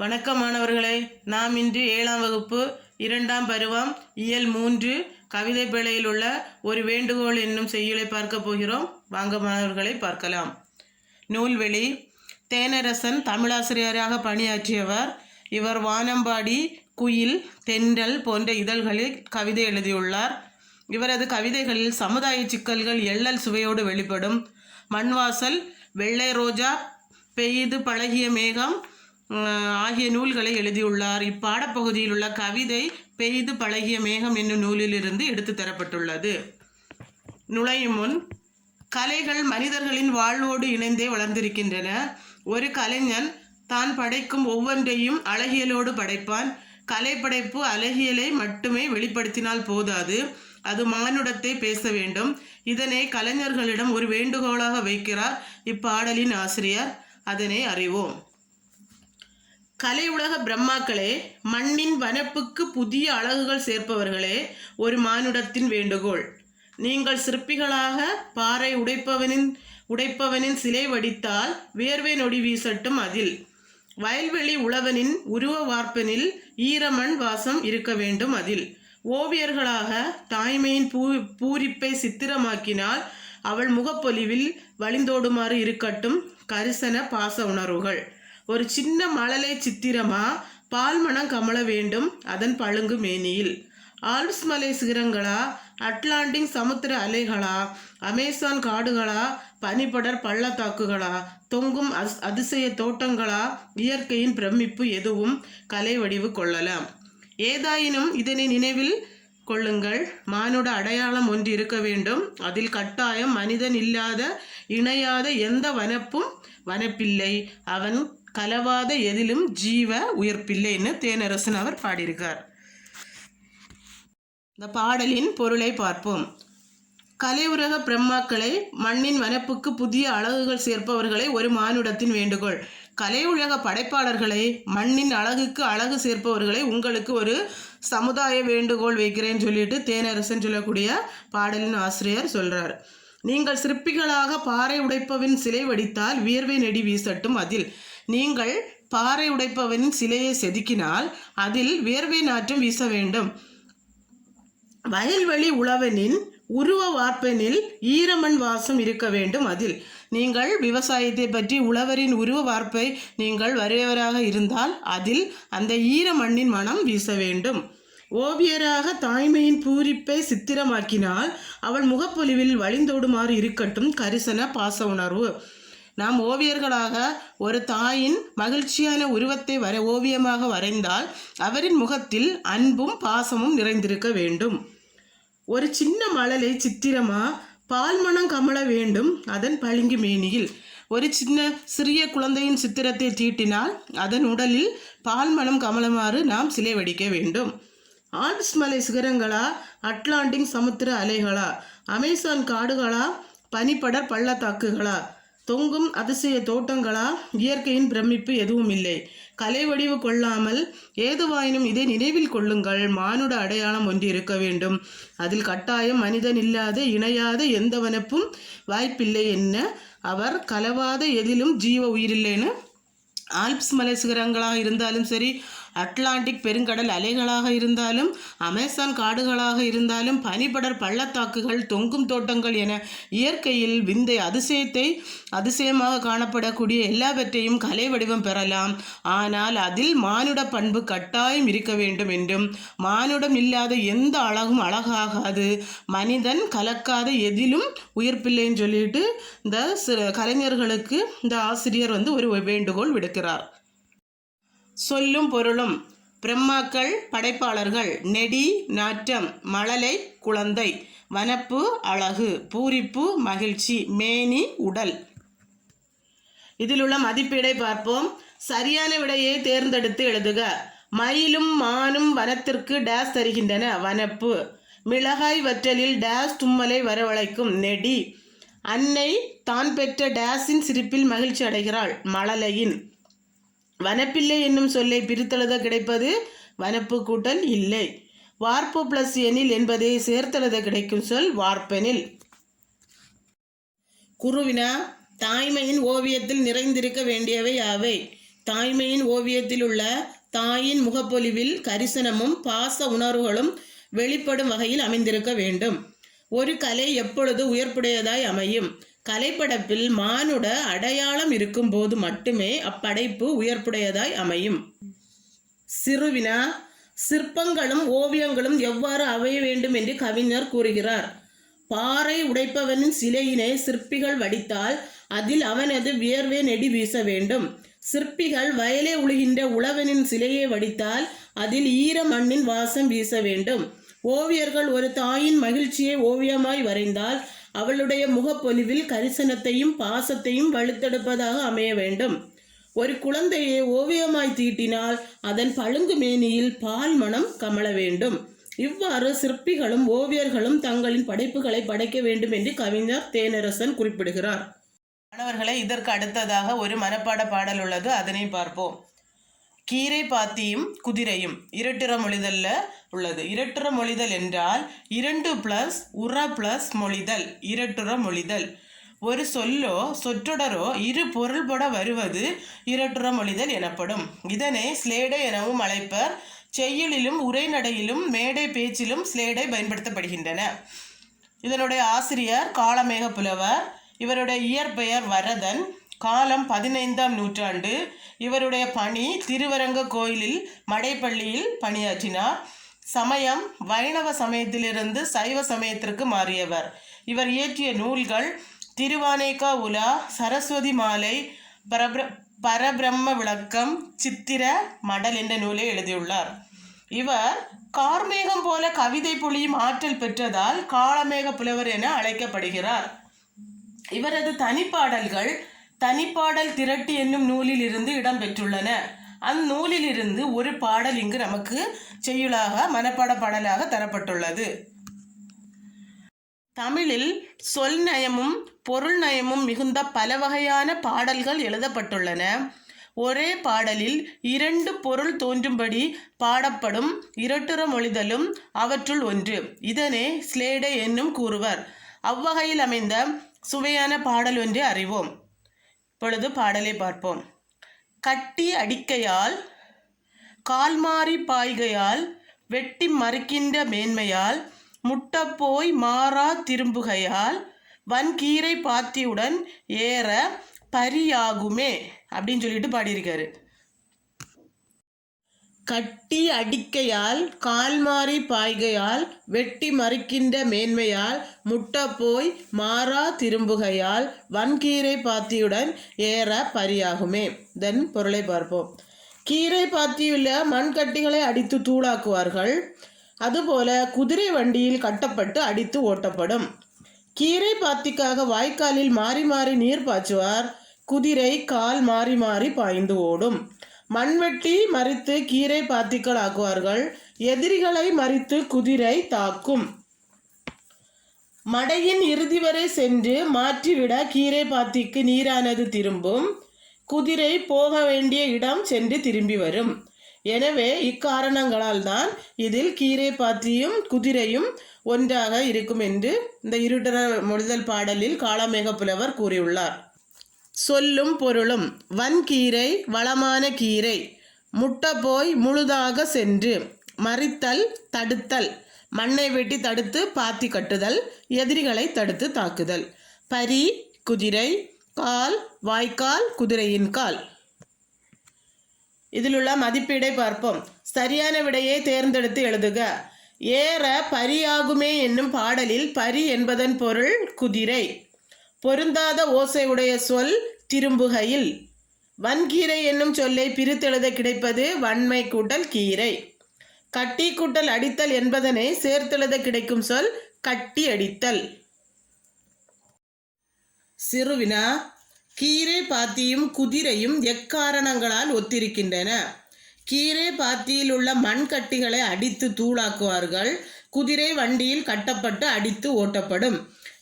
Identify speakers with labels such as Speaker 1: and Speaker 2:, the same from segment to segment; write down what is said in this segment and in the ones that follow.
Speaker 1: வணக்கம் மாணவர்களே நாம் இன்று ஏழாம் வகுப்பு இரண்டாம் பருவம் இயல் மூன்று கவிதை பிழையில் உள்ள ஒரு வேண்டுகோள் என்னும் செய்யுளை பார்க்க போகிறோம். வாங்க மாணவர்களை பார்க்கலாம். நூல்வெளி. தேனரசன் தமிழாசிரியராக பணியாற்றியவர். இவர் வானம்பாடி குயில் தென்றல் போன்ற இதழ்களில் கவிதை எழுதியுள்ளார். இவரது கவிதைகளில் சமுதாய சிக்கல்கள் எள்ளல் சுவையோடு வெளிப்படும். மண்வாசல் வெள்ளை ரோஜா பெய்து பழகிய மேகம் ஆகிய நூல்களை எழுதியுள்ளார். இப்பாடப்பகுதியில் உள்ள கவிதை பெய்து பழகிய மேகம் என்னும் நூலிலிருந்து எடுத்து தரப்பட்டுள்ளது. நுழையும் முன் கலைகள் மனிதர்களின் வாழ்வோடு இணைந்தே வளர்ந்திருக்கின்றன. ஒரு கலைஞன் தான் படைக்கும் ஒவ்வொன்றையும் அழகியலோடு படைப்பான். கலைப்படைப்பு அழகியலை மட்டுமே வெளிப்படுத்தினால் போதாது. அது மானுடத்தை பேச வேண்டும். இதனை கலைஞர்களிடம் ஒரு வேண்டுகோளாக வைக்கிறார் இப்பாடலின் ஆசிரியர். அதனை அறிவோம். கலை உலக பிரம்மாக்களே மண்ணின் வனப்புக்கு புதிய அழகுகள் சேர்ப்பவர்களே ஒரு மானுடத்தின் வேண்டுகோள். நீங்கள் சிற்பிகளாக பாறை உடைப்பவனின் உடைப்பவனின் சிலை வடித்தால் வேர்வை நொடி வீசட்டும் அதில். வயல்வெளி உழவனின் உருவ வார்ப்பனில் ஈரமண் வாசம் இருக்க வேண்டும் அதில். ஓவியர்களாக தாய்மையின் பூ பூரிப்பை சித்திரமாக்கினால் அவள் முகப்பொலிவில் வழிந்தோடுமாறு இருக்கட்டும் கரிசன பாச உணர்வுகள். ஒரு சின்ன மழலை சித்திரமா பால்மணம் கமல வேண்டும் அதன் பழுங்கு மேனியில். ஆல்ப்ஸ் மலை சிகரங்களா? அட்லாண்டிக் சமுத்திர அலைகளா? அமேசான் காடுகளா? பனிப்படர் பள்ளத்தாக்குகளா? தொங்கும் அஸ் அதிசய தோட்டங்களா? இயற்கையின் பிரமிப்பு எதுவும் கலை வடிவு கொள்ளலாம். ஏதாயினும் இதனை நினைவில் கொள்ளுங்கள். மானுட அடையாளம் ஒன்று இருக்க வேண்டும். அதில் கட்டாயம் மனிதன் இல்லாத இணையாத எந்த வனப்பும் வனப்பில்லை. அவன் கலவாத எதிலும் ஜீவ உயிர்ப்பில்லைன்னு தேனரசன் அவர் பாடியிருக்கார். இந்த பாடலின் பொருளை பார்ப்போம். கலையுலக பிரம்மாக்களை மண்ணின் வனப்புக்கு புதிய அழகுகள் சேர்ப்பவர்களை ஒரு மானுடத்தின் வேண்டுகோள். கலையுலக படைப்பாளர்களை மண்ணின் அழகுக்கு அழகு சேர்ப்பவர்களை உங்களுக்கு ஒரு சமுதாய வேண்டுகோள் வைக்கிறேன்னு சொல்லிட்டு தேனரசன் சொல்லக்கூடிய பாடலின் ஆசிரியர் சொல்றார். நீங்கள் சிற்பிகளாக பாறை உடைப்பவின் சிலை வடித்தால் வியர்வை நெடி வீசட்டும் அதில். நீங்கள் பாறை உடைப்பவனின் சிலையை செதுக்கினால் அதில் வேர்வை நாற்றம் வீச வேண்டும். வயல்வெளி உழவனின் உருவ வார்ப்பனில் ஈரமண் வாசம் இருக்க வேண்டும் அதில். நீங்கள் விவசாயத்தை பற்றி உழவரின் உருவ வார்ப்பை நீங்கள் வரையவராக இருந்தால் அதில் அந்த ஈரமண்ணின் மனம் வீச வேண்டும். ஓவியராக தாய்மையின் பூரிப்பை சித்திரமாக்கினால் அவள் முகப்பொலிவில் வழிந்தோடுமாறு இருக்கட்டும் கரிசன பாச உணர்வு. நாம் ஓவியர்களாக ஒரு தாயின் மகிழ்ச்சியான உருவத்தை வர ஓவியமாக வரைந்தால் அவரின் முகத்தில் அன்பும் பாசமும் நிறைந்திருக்க வேண்டும். ஒரு சின்ன மழலை சித்திரமா பால்மணம் கமல வேண்டும் அதன் பளிங்கு மேனியில். ஒரு சின்ன சிறிய குழந்தையின் சித்திரத்தை தீட்டினால் அதன் உடலில் பால்மணம் கமலமாறு நாம் சிலை வடிக்க வேண்டும். ஆல்ப்ஸ் மலை சிகரங்களா அட்லாண்டிக் சமுத்திர அலைகளா அமேசான் காடுகளா பனிப்படர் பள்ளத்தாக்குகளா தொங்கும் அதிசய தோட்டங்களா? இயற்கையின் பிரமிப்பு எதுவும் இல்லை. கலை வடிவு கொள்ளாமல் ஏதுவாயினும் இதை நினைவில் கொள்ளுங்கள். மானுட அடையாளம் ஒன்று இருக்க வேண்டும். அதில் கட்டாயம் மனிதன் இல்லாத இணையாத எந்த வனப்பும் வாய்ப்பில்லை என்ன? அவர் கலவாத எதிலும் ஜீவ உயிரில்லைன்னு? ஆல்ப்ஸ் மலை சிகரங்களாக இருந்தாலும் சரி அட்லாண்டிக் பெருங்கடல் அலைகளாக இருந்தாலும் அமேசான் காடுகளாக இருந்தாலும் பனிபடர் பள்ளத்தாக்குகள் தொங்கும் தோட்டங்கள் என இயற்கையில் விந்தை அதிசயத்தை அதிசயமாக காணப்படக்கூடிய எல்லாவற்றையும் கலை வடிவம் பெறலாம். ஆனால் அதில் மானுட பண்பு கட்டாயம் இருக்க வேண்டும் என்றும் மானுடம் இல்லாத எந்த அழகும் அழகாகாது. மனிதன் கலக்காத எதிலும் உயிர்ப்பில்லைன்னு சொல்லிட்டு இந்த சில கலைஞர்களுக்கு இந்த ஆசிரியர் வந்து ஒரு வேண்டுகோள் விடுக்கிறார். சொல்லும் பொருளும் பிரம்மாக்கள் படைப்பாளர்கள் நெடி நாற்றம் மழலை குழந்தை வனப்பு அழகு பூரிப்பு மகிழ்ச்சி மேனி உடல். இதில் உள்ள மதிப்பீடை பார்ப்போம். சரியான விடையை தேர்ந்தெடுத்து எழுதுக. மயிலும் மானும் வனத்திற்கு டேஸ் தருகின்றன. வனப்பு. மிளகாய் வற்றலில் டேஸ் தும்மலை வரவழைக்கும் நெடி. அன்னை தான் பெற்ற டேஸின் சிரிப்பில் மகிழ்ச்சி அடைகிறாள். மழலையின். வனப்பில்லை என்னும் சொல்லை பிரித்தெழுத கிடைப்பது? வனப்பு கூட்டல் இல்லை. வார்ப்பு பிளஸ் எனில் என்பதை சேர்த்தெழுத கிடைக்கும் சொல் வார்ப்பெனில். குருவினா தாய்மையின் ஓவியத்தில் நிறைந்திருக்க வேண்டியவை யாவை? தாய்மையின் ஓவியத்தில் உள்ள தாயின் முகப்பொலிவில் கரிசனமும் பாச உணர்வுகளும் வெளிப்படும் வகையில் அமைந்திருக்க வேண்டும். ஒரு கலை எப்பொழுது உயர்ப்புடையதாய் அமையும்? கலைப்படைப்பில் மானுட அடையாளம் இருக்கும்போது மட்டுமே அப்படைப்பு உயர்ப்புடையதாய் அமையும். சிறுவினா சிற்பங்களும் ஓவியங்களும் எவ்வாறு அமைய வேண்டும் என்று கவிஞர் கூறுகிறார். பாறை உடைப்பவனின் சிலையினை சிற்பிகள் வடித்தால் அதில் அவனது வியர்வை நெடி வீச வேண்டும். சிற்பிகள் வயலே உழுகின்ற உழவனின் சிலையை வடித்தால் அதில் ஈர மண்ணின் வாசம் வீச வேண்டும். ஓவியர்கள் ஒரு தாயின் மகிழ்ச்சியை ஓவியமாய் வரைந்தால் அவளுடைய முகப்பொலிவில் கரிசனத்தையும் பாசத்தையும் வலுத்தெடுப்பதாக அமைய வேண்டும். ஒரு குழந்தையை ஓவியமாய் தீட்டினால் அதன் பழுங்கு மேனியில் பால் மனம் கமல வேண்டும். இவ்வாறு சிற்பிகளும் ஓவியர்களும் தங்களின் படைப்புகளை படைக்க வேண்டும் என்று கவிஞர் தேனரசன் குறிப்பிடுகிறார். மாணவர்களை இதற்கு அடுத்ததாக ஒரு மனப்பாட பாடல் உள்ளது. அதனை பார்ப்போம். கீரை பாத்தியும் குதிரையும். இரட்டுற மொழிதல்ல உள்ளது. இரட்டுற மொழிதல் என்றால் இரண்டு பிளஸ் உர பிளஸ் மொழிதல். இரட்டுற மொழிதல் ஒரு சொல்லோ சொற்றொடரோ இரு பொருள்பட வருவது இரட்டுற மொழிதல் எனப்படும். இதனை ஸ்லேடை எனவும் அழைப்பர். செய்யுளிலும் உரைநடையிலும் மேடை பேச்சிலும் ஸ்லேடை பயன்படுத்தப்படுகின்றன. இதனுடைய ஆசிரியர் காளமேக புலவர். இவருடைய இயற்பெயர் வரதன். காலம் பதினைந்தாம் நூற்றாண்டு. இவருடைய பணி திருவரங்க கோயிலில் மடைப்பள்ளியில் பணியாற்றினார். சமயம் வைணவ சமயத்திலிருந்து சைவ சமயத்திற்கு மாறியவர். இவர் இயற்றிய நூல்கள் திருவானேக்கா உலா சரஸ்வதி மாலை பரபிர பரபிரம்ம விளக்கம் சித்திர மடல் என்ற நூலை எழுதியுள்ளார். இவர் கார்மேகம் போல கவிதை பொழியும் ஆற்றல் பெற்றதால் காலமேக புலவர் என அழைக்கப்படுகிறார். இவரது தனிப்பாடல்கள் தனிப்பாடல் திரட்டு என்னும் நூலில் இருந்து இடம்பெற்றுள்ளன. அந்நூலிலிருந்து ஒரு பாடல் இங்கு நமக்கு செய்யுளாக மனப்பாட பாடலாக தரப்பட்டுள்ளது. தமிழில் சொல் நயமும் பொருள் நயமும் மிகுந்த பல வகையான பாடல்கள் எழுதப்பட்டுள்ளன. ஒரே பாடலில் இரண்டு பொருள் தோன்றும்படி பாடப்படும் இரட்டுற மொழிதலும் அவற்றுள் ஒன்று. இதனை ஸ்லேடே என்னும் கூறுவர். அவ்வகையில் அமைந்த சுவையான பாடல் ஒன்றை அறிவோம். இப்பொழுது பாடலை பார்ப்போம். கட்டி அடிக்கையால் கால்மாறி பாய்கையால் வெட்டி மறுக்கின்ற மேன்மையால் முட்டப்போய் மாறா திரும்புகையால் வன்கீரை பாத்தியுடன் ஏற பரியாகுமே அப்படின்னு சொல்லிட்டு பாடியிருக்காரு. கட்டி அடிக்கையால் கால்மாறி பாய்கையால் வெட்டி மறுக்கின்ற மேன்மையால் முட்டப்போய் மாறா திரும்புகையால் வன்கீரை பாத்தியுடன் ஏற பரியாகுமே. தென் பொருளை பார்ப்போம். கீரை பாத்தியுள்ள மண்கட்டிகளை அடித்து தூளாக்குவார்கள். அதுபோல குதிரை வண்டியில் கட்டப்பட்டு அடித்து ஓட்டப்படும். கீரை பாத்திக்காக வாய்க்காலில் மாறி மாறி நீர் பாய்ச்சுவார். குதிரை கால் மாறி மாறி பாய்ந்து ஓடும். மண்வெட்டி மறித்து கீரை பாத்திகள் ஆக்குவார்கள். எதிரிகளை மறித்து குதிரை தாக்கும். மடையின் இறுதி வரை சென்று மாற்றிவிட கீரை பாத்திக்கு நீரானது திரும்பும். குதிரை போக வேண்டிய இடம் சென்று திரும்பி வரும். எனவே இக்காரணங்களால் தான் இதில் கீரை பாத்தியும் குதிரையும் ஒன்றாக இருக்கும் என்று இந்த இருட்டர மொழிதல் பாடலில் காளமேக புலவர் கூறியுள்ளார். சொல்லும் பொருளும் வன்கீரை வளமான கீரை முட்டை போய் முழுதாக சென்று மறித்தல் தடுத்தல் மண்ணை வெட்டி தடுத்து பாத்தி கட்டுதல் எதிரிகளை தடுத்து தாக்குதல். பரி குதிரை கால் வாய்க்கால் குதிரையின் கால். இதிலுள்ள மதிப்பீடை பார்ப்போம். சரியான விடையை தேர்ந்தெடுத்து எழுதுக. ஏற பரியாகுமே என்னும் பாடலில் பரி என்பதன் பொருள் குதிரை. பொருந்தாத ஓசையுடைய சொல் திரும்புகையில். வன்கீரை என்னும் சொல்லை பிரித்தெழுத கிடைப்பது வன்மை கூட்டல் கீரை. கட்டி கூட்டல் அடித்தல் என்பதனை சேர்த்தெழுத கிடைக்கும் சொல் கட்டி அடித்தல். சிறுவினா கீரை பாத்தியும் குதிரையும் எக்காரணங்களால் ஒத்திருக்கின்றன? கீரை பாத்தியில் உள்ள மண் கட்டிகளை அடித்து தூளாக்குவார்கள். குதிரை வண்டியில் கட்டப்பட்டு அடித்து ஓட்டப்படும்.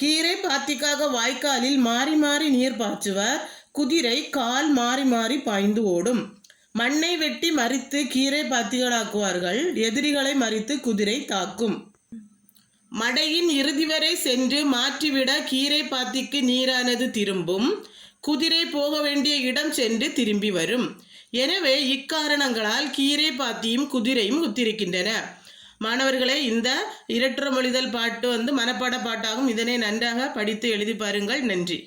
Speaker 1: கீரை பாத்திக்காக வாய்க்காலில் மாறி மாறி நீர் பாய்ச்சுவர். குதிரை கால் மாறி மாறி பாய்ந்து ஓடும். மண்ணை வெட்டி மறித்து கீரை பாத்திகளாக்குவார்கள். எதிரிகளை மறித்து குதிரை தாக்கும். மடையின் இறுதி வரை சென்று மாற்றிவிட கீரை பாத்திக்கு நீரானது திரும்பும். குதிரை போக வேண்டிய இடம் சென்று திரும்பி வரும். எனவே இக்காரணங்களால் கீரை பாத்தியும் குதிரையும் ஒத்திருக்கின்றன. மாணவர்களே இந்த இரட்டுற மொழிதல் பாட்டு வந்து மனப்பாட பாட்டாகும். இதனை நன்றாக படித்து எழுதி பாருங்கள். நன்றி.